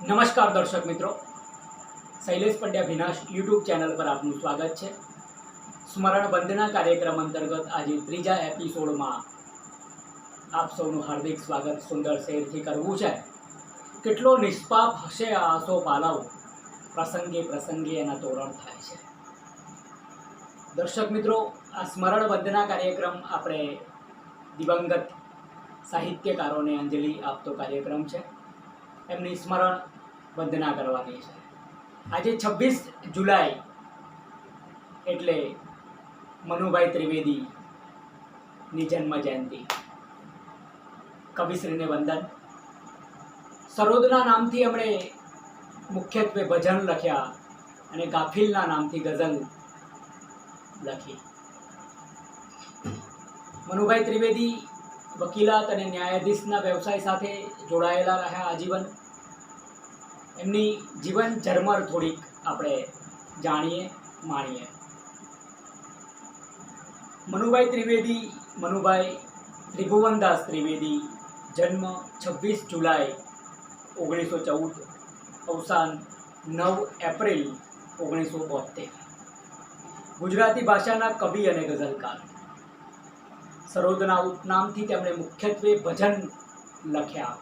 નમસ્કાર દર્શક મિત્રો. શૈલેષ પંડ્યા વિનાશ યુટ્યુબ ચેનલ પર આપનું સ્વાગત છે. સ્મરણ વંદના કાર્યક્રમ અંતર્ગત આજે ત્રીજા એપિસોડમાં આપ સૌનું હાર્દિક સ્વાગત સુંદર શેરથી કરવું છે. કેટલો નિષ્પાપ હશે આ આસો પાલવ પ્રસંગે પ્રસંગે એના તોરણ થાય છે. દર્શક મિત્રો, આ સ્મરણ વંદના કાર્યક્રમ આપણે દિવંગત સાહિત્યકારોને અંજલિ આપતો કાર્યક્રમ છે. એમની સ્મરણ વંદના કરવાની છે. આજે છવ્વીસ જુલાઈ એટલે મનુભાઈ ત્રિવેદીની જન્મ જયંતિ કવિશ્રીને વંદન. સરોદના નામથી એમણે મુખ્યત્વે ભજન લખ્યા અને ગાફિલના નામથી ગઝલ લખી. મનુભાઈ ત્રિવેદી વકીલાત અને ન્યાયાધીશના વ્યવસાય સાથે જોડાયેલા રહ્યા આજીવન. એમની જીવન ઝરમર થોડીક આપણે જાણીએ, માણીએ. મનુભાઈ ત્રિવેદી, મનુભાઈ ત્રિભુવનદાસ ત્રિવેદી, જન્મ છવ્વીસ જુલાઈ ઓગણીસો ચૌદ, અવસાન નવ એપ્રિલ ઓગણીસો બોતેર ગુજરાતી ભાષાના કવિ અને ગઝલકાર. સરોદના ઉપનામથી તેમણે મુખ્યત્વે ભજન લખ્યા.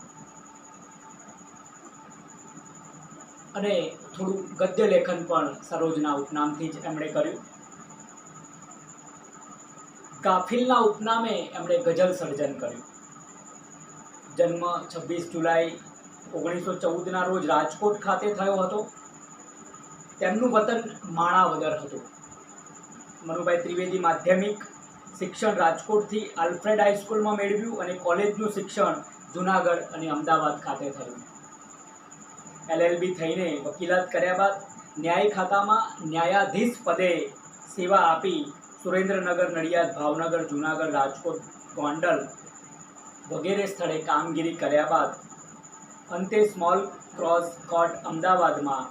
અને થોડું ગદ્ય લેખન પણ સરોજના ઉપનામથી જ એમણે કર્યું. કાફિલના ઉપનામે એમણે ગઝલ સર્જન કર્યું. જન્મ છવ્વીસ જુલાઈ ઓગણીસો ચૌદના રોજ રાજકોટ ખાતે થયો હતો. તેમનું વતન માણાવદર હતું. મનુભાઈ ત્રિવેદી માધ્યમિક શિક્ષણ રાજકોટથી આલ્ફ્રેડ હાઈસ્કૂલમાં મેળવ્યું અને કોલેજનું શિક્ષણ જુનાગઢ અને અમદાવાદ ખાતે થયું. એલએલબી થઈને વકીલાત કર્યા બાદ ન્યાય ખાતામાં ન્યાયાધીશ પદે સેવા આપી સુરેન્દ્રનગર, નડિયાદ, ભાવનગર, જુનાગઢ, રાજકોટ, ગોંડલ વગેરે સ્થળે કામગીરી કર્યા બાદ અંતે સ્મોલ ક્રોસ કોર્ટ અમદાવાદમાં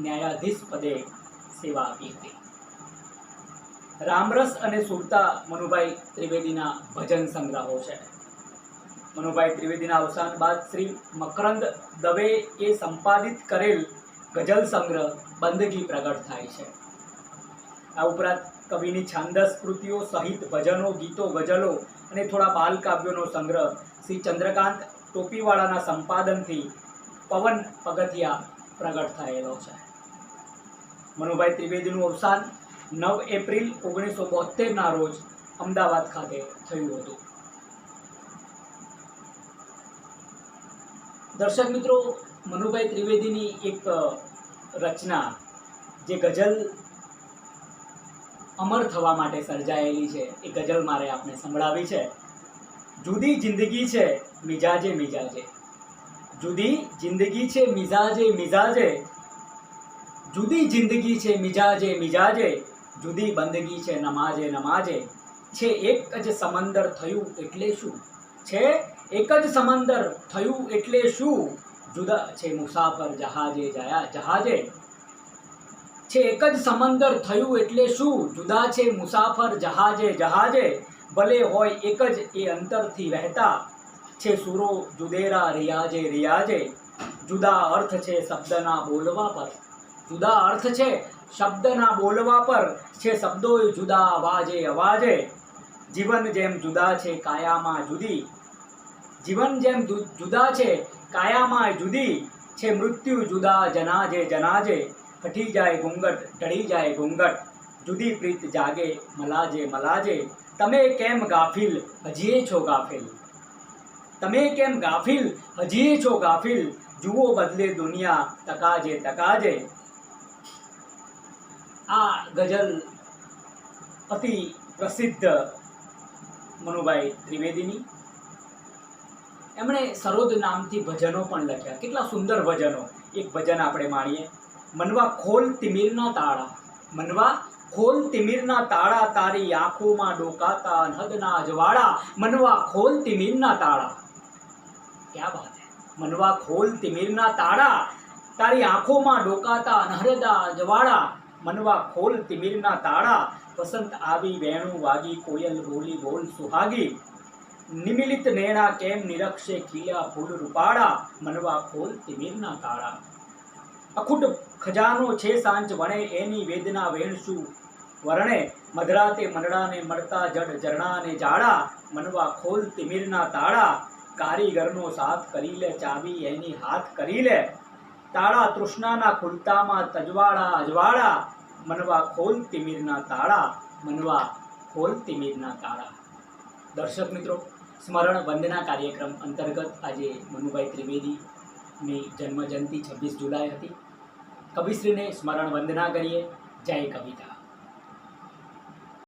ન્યાયાધીશ પદે સેવા આપી હતી. રામરસ અને સુરતા મનુભાઈ ત્રિવેદીના ભજન સંગ્રહો છે. મનુભાઈ ત્રિવેદીના અવસાન બાદ શ્રી મકરંદ દવે એ સંપાદિત કરેલ ગઝલ સંગ્રહ બંદગી પ્રગટ થાય છે. આ ઉપરાંત કવિની છાંદસ કૃતિઓ સહિત ભજનો, ગીતો, ગઝલો અને થોડા બાલકાવ્યોનો સંગ્રહ શ્રી ચંદ્રકાંત ટોપીવાળાના સંપાદનથી પવન પગથિયા પ્રગટ થયેલો છે. મનુભાઈ ત્રિવેદીનું અવસાન નવ એપ્રિલ ઓગણીસો બોતેરના રોજ અમદાવાદ ખાતે થયું હતું. દર્શક મિત્રો, મનુભાઈ ત્રિવેદીની એક રચના, જે ગઝલ અમર થવા માટે સર્જાયેલી છે, એ ગઝલ મારે આપને સંભળાવી છે. જુદી જિંદગી છે, મિજાજે મિજાજે. જુદી જિંદગી છે, મિજાજે મિજાજે. જુદી જિંદગી છે, મિજાજે મિજાજે. જુદી બંદગી છે, નમાજે નમાજે. છે એક જ સમંદર થયું એટલે શું? છે એક જ સમંદર થયું એટલે શું? જુદા છે મુસાફર જહાજે જયા, જહાજે. છે એક જ સમંદર થયું એટલે શું? જુદા છે મુસાફર જહાજે જહાજે. ભલે હોય એક જ એ અંતરથી વહેતા. છે સુરો જુદેરા રિયાજે રિયાજે. જુદા અર્થ છે શબ્દના બોલવા પર. જુદા અર્થ છે શબ્દના બોલવા પર. છે શબ્દો જુદા, અવાજે અવાજે. જીવન જેમ જુદા છે કાયામાં જુદી. જીવન જેમ જુદા છે કાયામાં જુદી છે, મૃત્યુ જુદા, જનાજે જનાજે હઠી જાય ઘૂંઘટ, ટળી જાય ઘૂંઘટ, જુદી પ્રીત જાગે, મલાજે મલાજે, તમે કેમ ગાફિલ, હજીએ છો ગાફિલ? તમે કેમ ગાફિલ, હજીએ છો ગાફિલ? જુઓ બદલે દુનિયા, તકાજે તકાજે. આ ગઝલ અતિ પ્રસિદ્ધ મનુભાઈ ત્રિવેદીની. એમણે સરોદ નામથી ભજનો પણ લખ્યા. કેટલા સુંદર ભજનો. એક ભજન આપણે માણીએ. મનવા ખોલ તિમિરના તાળા. મનવા ખોલ તિમિરના તાળા તારી આંખોમાં ડોકાતા અનહદના અજવાળા મનવા ખોલ તિમિરના તાળા. ક્યાં વાત હે? મનવા ખોલ તિમિરના તાળા તારી આંખોમાં ડોકાતા અનહરદા અજવાળા મનવા ખોલ તિમિરના તાળા. વસંત આવી વેણું વાગી, કોયલ બોલી બોલ સુહાગી. નિમિલિત નેણા કેમ નિરક્ષે ખીલ્યા ફૂલ રૂપાળા, મનવા ખોલ તિમિરના તાળા. અખૂટ ખજાનો છે સાંજ વણે, એની વેદના વેણશું વર્ણે. મધરાતે મનડાને મળતા જડ ઝરણાને જાળા મનવા ખોલ તિમિરના તાળા. કારીગરનો સાથ કરી લે, ચાવી એની હાથ કરી લે. તાળા તૃષ્ણાના ખુલતામાં તજવાળા અજવાળા, મનવા ખોલ તિમિરના તાળા, મનવા ખોલ તિમિરના તાળા. દર્શક મિત્રો સ્મરણ વંદના કાર્યક્રમ અંતર્ગત આજે મનુભાઈ ત્રિવેદીની જન્મજયંતિ છવ્વીસ જુલાઈ હતી. કવિશ્રીને સ્મરણ વંદના કરીએ. જય કવિતા.